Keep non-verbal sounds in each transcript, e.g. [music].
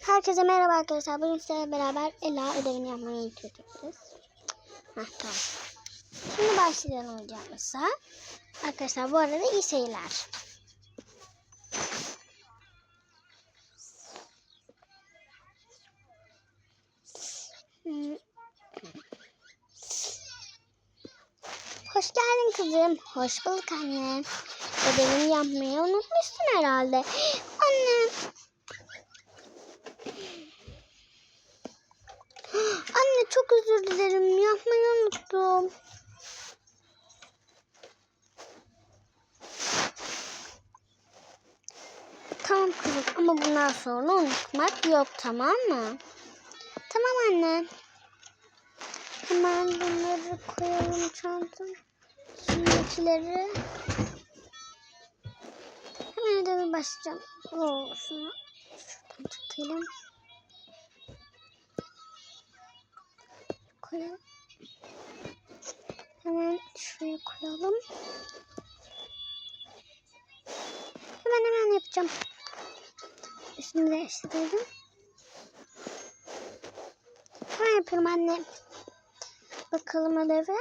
Herkese merhaba arkadaşlar. Bugün sizlerle beraber Ela ödevini yapmayı götürüyoruz. Heh, tamam. Şimdi başlayalım hocamıza. Arkadaşlar bu arada iyi seyirler. Hoş geldin kızım. Hoş bulduk anne. Ödevini yapmayı unutmuşsun herhalde. [gasps] Anne. Anne çok özür dilerim. Yapmayı unuttum. Tamam kızım ama bundan sonra unutmak yok tamam mı? Tamam anne. Hemen bunları koyalım çantam. Şimdikileri. Hemen ödevi başlayacağım. Oo, şunu şuradan tutalım. Koyalım. Hemen şuraya koyalım. Hemen hemen yapacağım. Üstümü değiştirdim. Hemen yapıyorum anne. Bakalım ödeve.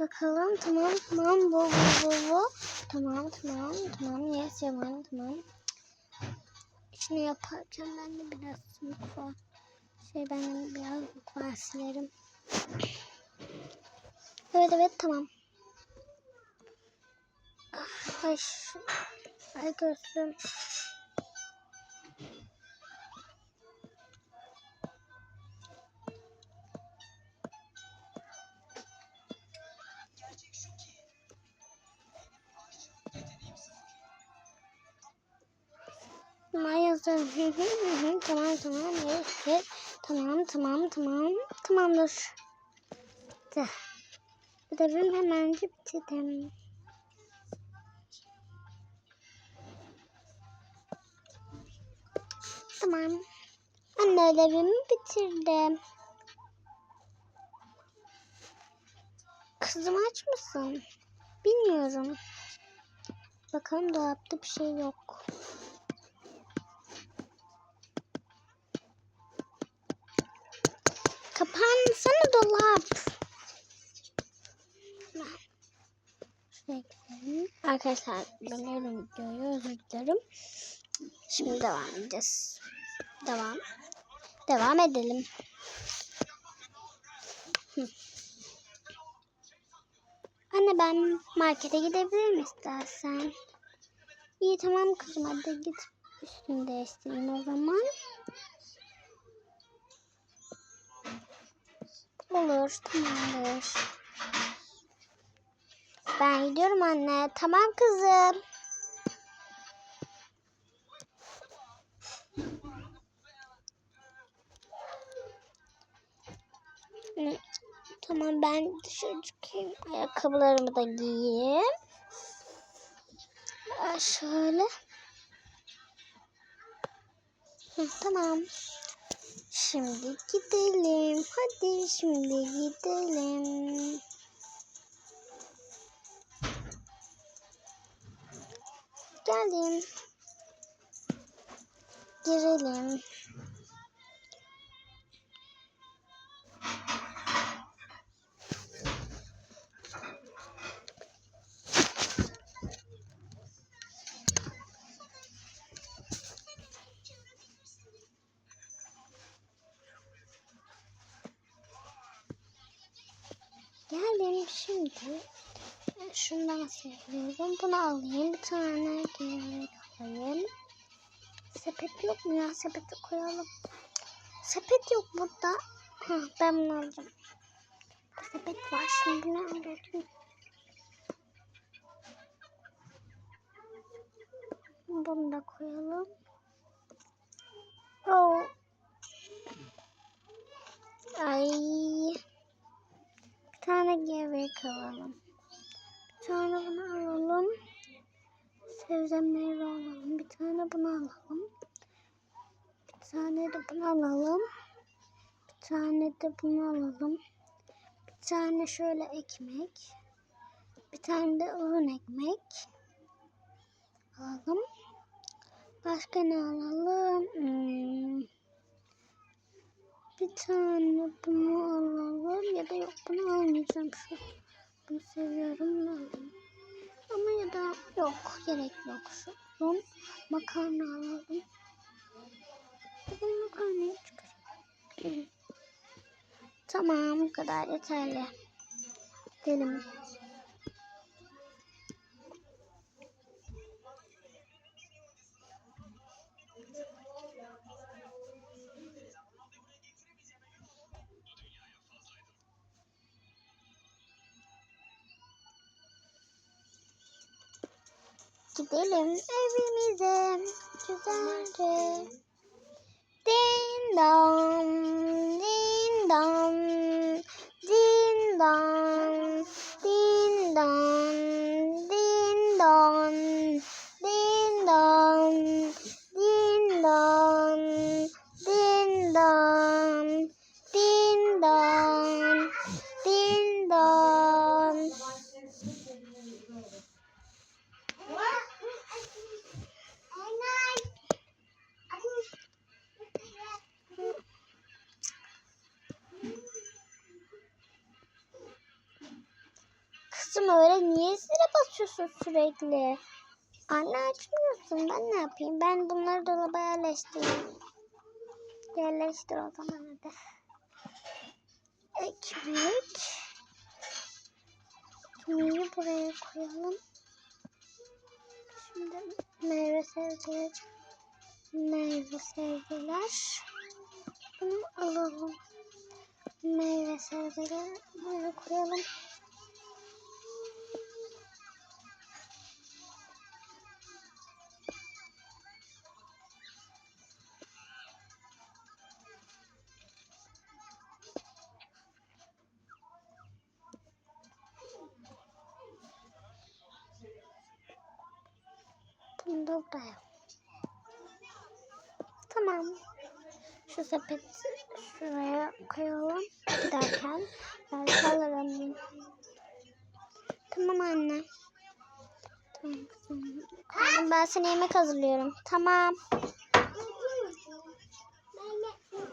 Bakalım tamam tamam bu bu bu bu. Tamam tamam tamam yes yaman tamam. Şunu yaparken ben de biraz mutfağa şey ben biraz silerim. Evet evet tamam. Ay, ay hı hı hı. Tamam tamam. Yes, yes. Tamam tamam tamam. Tamamdır. De. Ödevim hemenci bitirdim. Tamam. Anne ödevimi bitirdim. Kızım aç mısın? Bilmiyorum. Bakalım dolapta bir şey yok. Kapansana dolap. Arkadaşlar bölüyorum videoyu özür dilerim. Şimdi devam edeceğiz. Devam. Devam edelim. Anne ben markete gidebilirim istersen. İyi tamam kızım hadi git. Üstünü değiştireyim o zaman. Olur tamamdır. Ben gidiyorum anne. Tamam kızım. Tamam ben dışarı çıkayım. Ayakkabılarımı da giyeyim. Şöyle. Hı, tamam. Şimdi gidelim. Hadi şimdi gidelim. Geldim. Girelim. Şimdi. Şundan seviyorum. Bunu alayım. Bir tane geri koyayım. Sepet yok mu ya? Sepete koyalım. Sepet yok burada. Ha, ben bunu alacağım. Sepet var. Şimdi bunu alayım. Bunu da koyalım. Oh. Ay. Tane gevrek alalım. Bir tane bunu alalım. Sebze meyve alalım. Bir tane bunu alalım. Bir tane de bunu alalım. Bir tane de bunu alalım. Bir tane şöyle ekmek. Bir tane de ıvın ekmek. Alalım. Başka ne alalım? Hmm. Tane bunu alalım ya da yok bunu almayacağım şu. Bunu seviyorum bunu. Ama ya da yok gerek yok şu. Rom makarna alalım. Bugün makarnayı çıkarayım. Tamam bu kadar yeterli. Gidelim. Gidelim evimize güzelce. Din dong, din dong, din dong, din dong, din dong. Basıyorsun sürekli? Anne açmıyorsun. Ben ne yapayım? Ben bunları dolaba yerleştireyim. Yerleştir o zaman hadi. Ekmek. Ekmeği buraya koyalım. Şimdi meyve sebzeler. Meyve sebzeler. Bunu alalım. Meyve sebzeleri buraya koyalım. Şu sepeti şuraya koyalım. Giderken belki alırım. Tamam anne. Tamam Ben sana yemek hazırlıyorum. Tamam.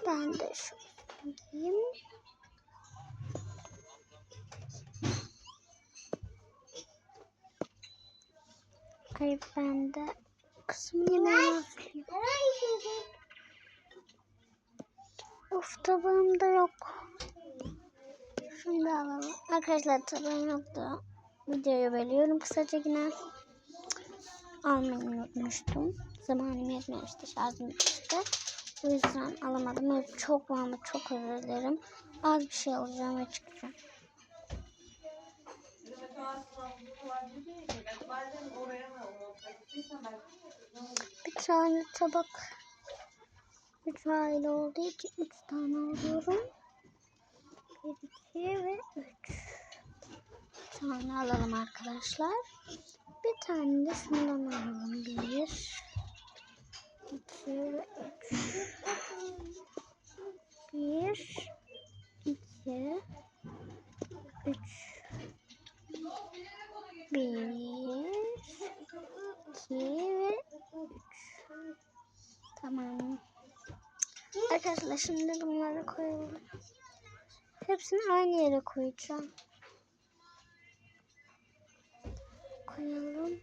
Ben de şu giyeyim. Hayır ben de kızım yemeği hazırlayayım. Of tabağım da yok. Şunu da alalım. Arkadaşlar tabağım yoktu. Videoyu bölüyorum kısaca yine. Almayı unutmuştum. Zamanım yetmemişti. Şarjım bitmişti. O yüzden alamadım. Evet, çok var ama çok özür dilerim. Az bir şey alacağım ve çıkacağım. Bir tane tabak. Üç aile olduğu için üç tane alıyorum. Bir, iki ve üç. Bir tane alalım arkadaşlar. Bir tane de şundan Arkadaşlar şimdi bunları koyalım. Hepsini aynı yere koyacağım. Koyalım.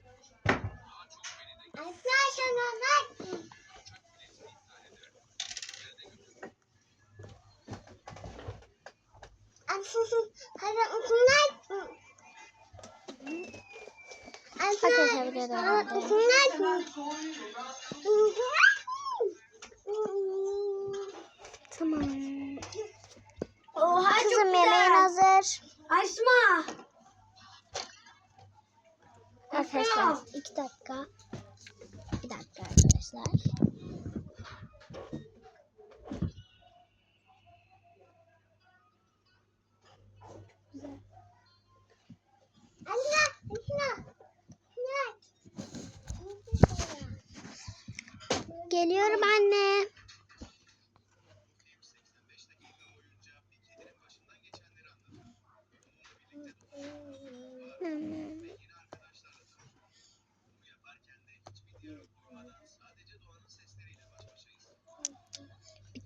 Arkadaşlar bir de devam edelim. Tamam. Oha çok Kızım yemeğin güzel. hazır. Açma. Arkadaşlar iki dakika. Bir dakika arkadaşlar. Geliyorum anne. Hmm.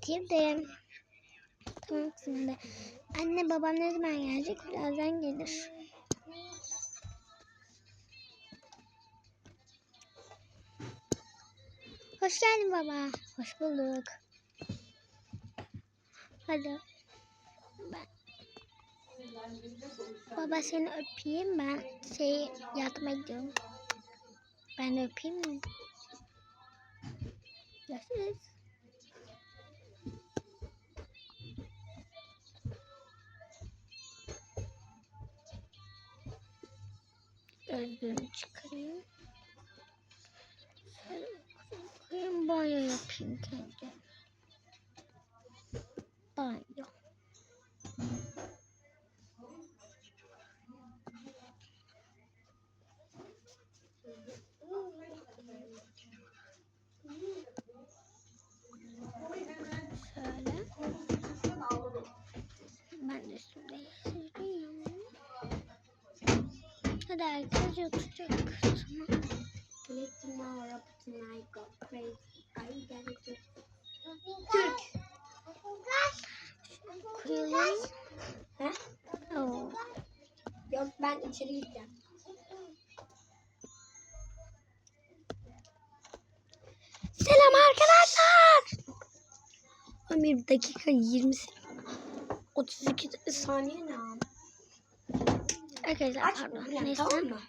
Bitirdim. Tamam kızım de. Anne babam ne zaman gelecek? Birazdan gelir. Hoş geldin baba. Hoş bulduk. Hadi. Ben... Baba seni öpeyim ben şey yatmaya gidiyorum. Ben öpeyim mi? Görüşürüz. Gözlüğümü çıkarayım. Şöyle koyayım banyo yapayım kendi. Hadi herkes yatacak. Tamam. Let tomorrow tonight go crazy. You ready to? Türk. Koyalım. He? Oo. Yok ben içeri gideceğim. Selam arkadaşlar. 11 dakika 20 32 saniye ne? Arkadaşlar Aç pardon. Neyse. tamam mı?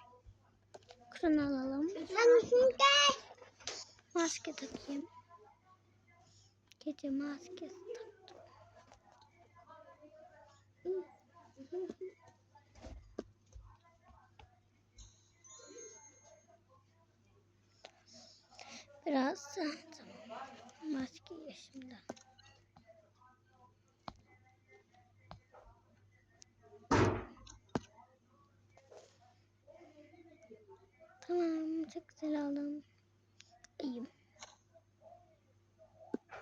Kurunu alalım. Maske takayım. Gece maskesi taktım. Biraz tamam. Maskeyi şimdi. Tamam çok güzel oldum. İyiyim.